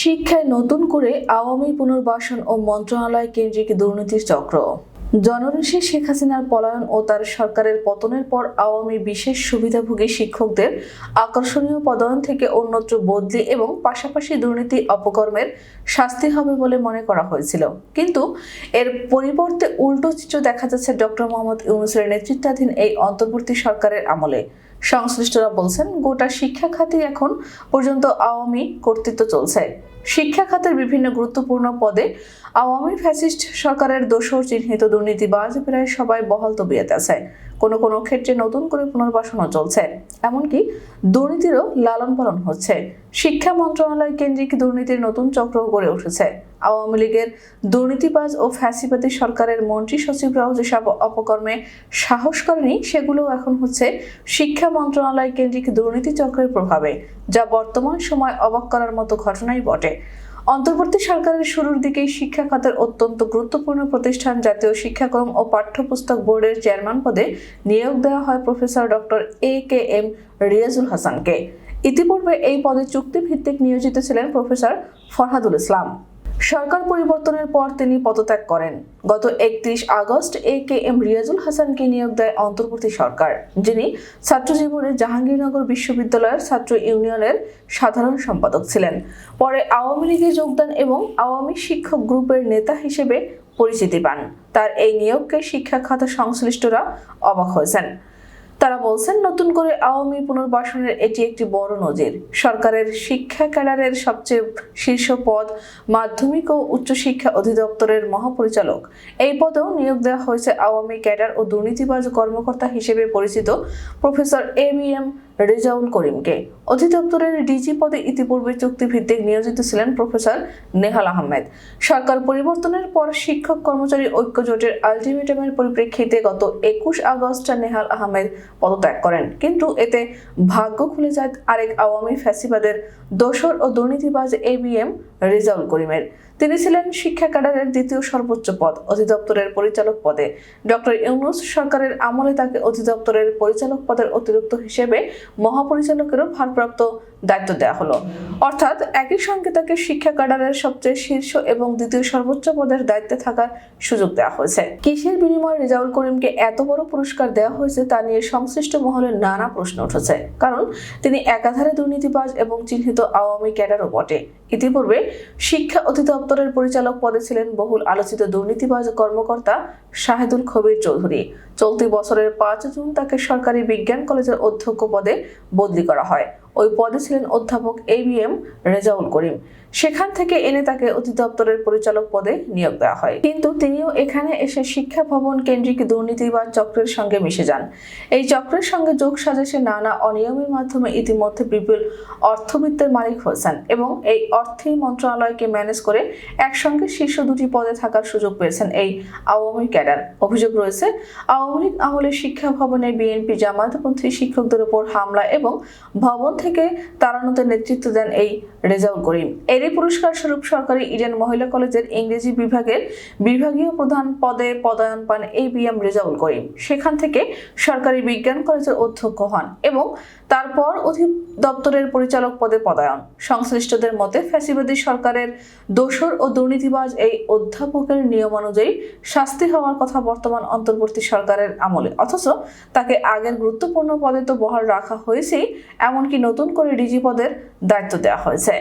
শিক্ষায় নতুন করে আওয়ামী পুনর্বাসন ও মন্ত্রণালয় কেন্দ্রিক দুর্নীতির চক্র। জনরসী শেখ হাসিনার পলায়ন ও তার সরকারের পতনের পর আওয়ামী বিশেষ সুবিধাভোগী শিক্ষকদের আকর্ষণীয় পদায়ন থেকে অন্যত্র বদলি এবং পাশাপাশি দুর্নীতি অপকর্মের শাস্তি হবে বলে মনে করা হয়েছিল। কিন্তু এর পরিবর্তে উল্টো চিত্র দেখা যাচ্ছে ডক্টর মোহাম্মদ ইউনুসের নেতৃত্বাধীন এই অন্তর্বর্তী সরকারের আমলে। সংশ্লিষ্টরা বলছেন গোটা শিক্ষা খাতে এখন পর্যন্ত আওয়ামী কর্তৃত্ব চলছে। শিক্ষা খাতের বিভিন্ন গুরুত্বপূর্ণ পদে আওয়ামী ফ্যাসিস্ট সরকারের দোষর চিহ্নিত দুর্নীতিবাজ প্রায় সবাই বহাল তবিয়াতে আছে। কোনো কোনো ক্ষেত্রে নতুন করে পুনর্বাসনও চলছে। এমনকি দুর্নীতিরও লালন পালন হচ্ছে। শিক্ষা মন্ত্রণালয় কেন্দ্রিক দুর্নীতির নতুন চক্র গড়ে উঠেছে। আওয়ামী লীগের দুর্নীতিবাজ ও ফ্যাসিবাদী সরকারের মন্ত্রী সচিবরাও যেসব অপকর্মে সাহস করেনি সেগুলো এখন হচ্ছে শিক্ষা মন্ত্রণালয় কেন্দ্রিক দুর্নীতি চক্রের প্রভাবে। যা বর্তমান সময় অবাক করার মতো ঘটনাই বটে। অন্তর্বর্তী সরকারের শুরুর দিকেই শিক্ষা খাতের অত্যন্ত গুরুত্বপূর্ণ প্রতিষ্ঠান জাতীয় শিক্ষাক্রম ও পাঠ্যপুস্তক বোর্ডের চেয়ারম্যান পদে নিয়োগ দেওয়া হয় professor doctor A K M Riazul হাসানকে। ইতিপূর্বে এই পদে চুক্তিভিত্তিক নিয়োজিত ছিলেন প্রফেসর ফরহাদুল ইসলাম। সরকার পরিবর্তনের পর তিনি পদত্যাগ করেন। গত একত্রিশ August A K M Riazul হাসানকে নিয়োগ দেয় অন্তর্বর্তী সরকার, যিনি ছাত্র জীবনে জাহাঙ্গীরনগর বিশ্ববিদ্যালয়ের ছাত্র ইউনিয়নের সাধারণ সম্পাদক ছিলেন। পরে আওয়ামী লীগে যোগদান এবং আওয়ামী শিক্ষক গ্রুপের নেতা হিসেবে পরিচিতি পান। তার এই নিয়োগকে শিক্ষা খাতে সংশ্লিষ্টরা অবাক হয়েছেন। তারা বলছেন, নতুন করে আওয়ামী পুনর্বাসনের এটি একটি বড় নজির। সরকারের শিক্ষা ক্যাডারের সবচেয়ে শীর্ষ পদ মাধ্যমিক ও উচ্চশিক্ষা অধিদপ্তরের মহাপরিচালক। এই পদেও নিয়োগ দেওয়া হয়েছে আওয়ামী ক্যাডার ও দুর্নীতিবাজ কর্মকর্তা হিসেবে পরিচিত প্রফেসর এম এম রেজাউল করিমকে। অধিদপ্তরের ডিজি পদে ইতিপূর্বে চুক্তিভিত্তিক নিয়োজিত ছিলেন প্রফেসর নেহাল আহমেদ। সরকার পরিবর্তনের পর শিক্ষক কর্মচারী ঐক্য জোটের আলটিমেটামের পরিপ্রেক্ষিতে গত একুশ আগস্ট নেহাল আহমেদ পদত্যাগ করেন। কিন্তু এতে ভাগ্য খুলে যায় আরেক আওয়ামী ফ্যাসিবাদের। দোসর ও দুর্নীতিবাজ এ বি এম রেজাউল করিমের। তিনি ছিলেন শিক্ষা ক্যাডারের দ্বিতীয় সর্বোচ্চ পদ অধিদপ্তরের পরিচালক পদে। ডক্টর ইউনুস সরকারের আমলে তাকে অধিদপ্তরের পরিচালক পদের অতিরিক্ত হিসেবে মহাপরিচালকেরও ভারপ্রাপ্ত দায়িত্ব দেওয়া হলো। অর্থাৎ একই সঙ্গে তাকে শিক্ষা ক্যাডারের সবচেয়ে শীর্ষ এবং দ্বিতীয় সর্বোচ্চ পদের দায়িত্বে থাকার সুযোগ দেওয়া হয়েছে। কিসের বিনিময়ে রেজাউল করিমকে এত বড় পুরস্কার দেওয়া হয়েছে তা নিয়ে সংশ্লিষ্ট মহলে নানা প্রশ্ন উঠেছে। কারণ তিনি একাধারে দুর্নীতিবাজ এবং চিহ্নিত আওয়ামী ক্যাডারও বটে। ইতিপূর্বে শিক্ষা অধিদপ্তরের পরিচালক পদে ছিলেন বহুল আলোচিত দুর্নীতিবাজ কর্মকর্তা শাহেদুল খবির চৌধুরী। চলতি বছরের পাঁচ জুন তাকে সরকারি বিজ্ঞান কলেজের অধ্যক্ষ পদে বদলি করা হয়। ওই পদে ছিলেন অধ্যাপক A B M Rezaul Karim. সেখান থেকে এনে তাকে অধিদপ্তরের পরিচালক পদে নিয়োগ দেওয়া হয়। কিন্তু তিনিও এখানে এসে শিক্ষা ভবন কেন্দ্রিক দুর্নীতিবাদ চক্রের সঙ্গে মিশে যান। এই চক্রের সঙ্গে যোগ সাজেশে নানা অনিয়মের মাধ্যমে ইতিমধ্যে বিপুল অর্থবিত্তের মালিক হয়েছেন এবং এই অর্থেই মন্ত্রণালয়কে ম্যানেজ করে একসঙ্গে শীর্ষ দুটি পদে থাকার সুযোগ পেয়েছেন এই আওয়ামী ক্যাডার। অভিযোগ রয়েছে, আওয়ামী লীগ আমলে শিক্ষা ভবনে বিএনপি জামায়াতপন্থী শিক্ষকদের উপর হামলা এবং ভবন থেকে তাড়ানোতে নেতৃত্ব দেন এই রেজাউল করিম। এরই পুরস্কার স্বরূপ সরকারি ইডেন মহিলা কলেজের ইংরেজি বিভাগের বিভাগীয় প্রধান পদে পদায়ন পান A B M Rezaul Karim. সেখান থেকে সরকারি বিজ্ঞান কলেজের অধ্যক্ষ হন এবং তারপর অধিদপ্তরের পরিচালক পদে পদায়ন। সংশ্লিষ্টদের মতে ফ্যাসিবাদী সরকারের দোসর ও দুর্নীতিবাজ এই অধ্যাপকের নিয়ম অনুযায়ী শাস্তি হওয়ার কথা বর্তমান অন্তর্বর্তী সরকারের আমলে। অথচ তাকে আগের গুরুত্বপূর্ণ পদে তো বহাল রাখা হয়েছেই, এমনকি নতুন করে ডিজি পদের দায়িত্ব দেওয়া হয়েছে।